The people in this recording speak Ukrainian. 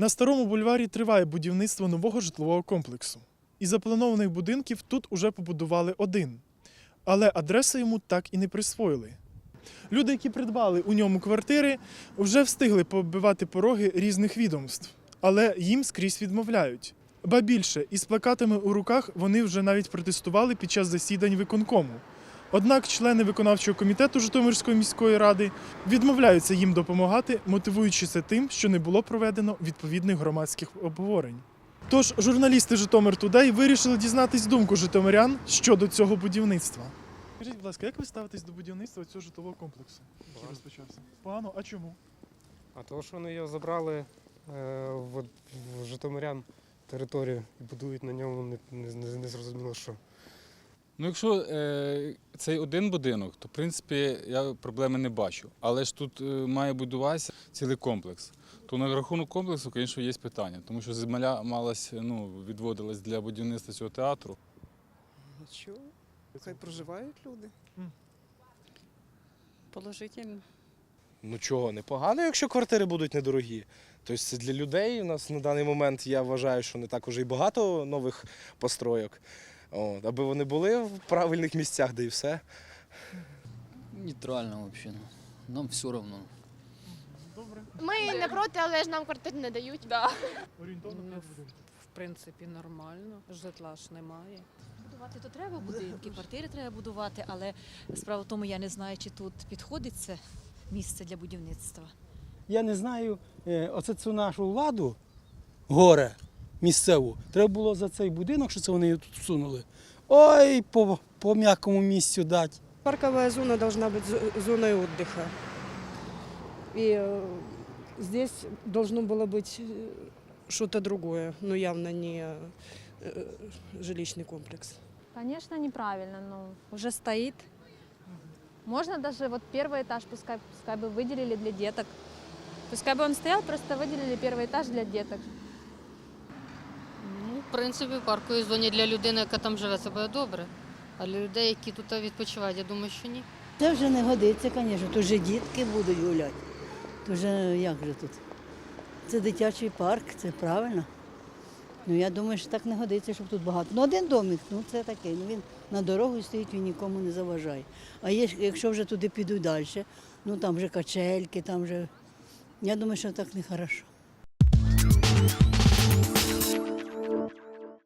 На старому бульварі триває будівництво нового житлового комплексу. Із запланованих будинків тут уже побудували один. Але адреси йому так і не присвоїли. Люди, які придбали у ньому квартири, вже встигли побивати пороги різних відомств, але їм скрізь відмовляють. Ба більше, із плакатами у руках вони вже навіть протестували під час засідань виконкому. Однак члени виконавчого комітету Житомирської міської ради відмовляються їм допомагати, мотивуючи це тим, що не було проведено відповідних громадських обговорень. Тож журналісти Житомир Тудей вирішили дізнатись думку житомирян щодо цього будівництва. Скажіть, будь ласка, як ви ставитесь до будівництва цього житлового комплексу, який Погано. розпочався? Погано, а чому? А того, що вони його забрали е, в, в Житомирян територію і будують на ньому не, не, не, не зрозуміло що. Ну, якщо е, цей один будинок, то в принципі я проблеми не бачу. Але ж тут е, має будуватися цілий комплекс. То на рахунок комплексу, звісно, є питання, тому що земля малась, ну, відводилась для будівництва цього театру. Нічого, хай проживають люди. Положительно. Ну чого, непогано, якщо квартири будуть недорогі. Тобто це для людей. У нас на даний момент я вважаю, що не так уже і багато нових постройок. От, аби вони були в правильних місцях, де і все. Нейтрально вообще. ну. Нам все равно. Добре. Ми не проти, але ж нам квартир не дають. Орієнтовно Ну, п'ять. В принципі, нормально. Житла ж немає. Будувати то треба будинки, квартири треба будувати, але справа в тому, я не знаю, чи тут підходить це місце для будівництва. Я не знаю, е, оце цю нашу владу, горе місцеву, треба було за цей будинок, що це вони тут всунули. Ой, по, по м'якому місцю дати. Парковая зона должна быть зо- зоной отдыха. И э, здесь должно было быть э, что-то другое, но явно не э, жилищный комплекс. Конечно, неправильно, но уже стоит. Можно даже вот первый этаж пускай, пускай бы выделили для деток. Пускай бы он стоял, просто выделили первый этаж для деток. В принципі, в парковій зоні для людини, яка там живе, це буде добре. А для людей, які тут відпочивають, я думаю, що ні. Це вже не годиться, звісно. Тут вже дітки будуть гуляти. Тут вже як же тут? Це дитячий парк, це правильно. Ну я думаю, що так не годиться, щоб тут багато. Ну один домик, ну це такий. Ну він на дорогу стоїть, він нікому не заважає. А є, якщо вже туди підуть далі, ну там вже качельки, там вже. Я думаю, що так не хорошо.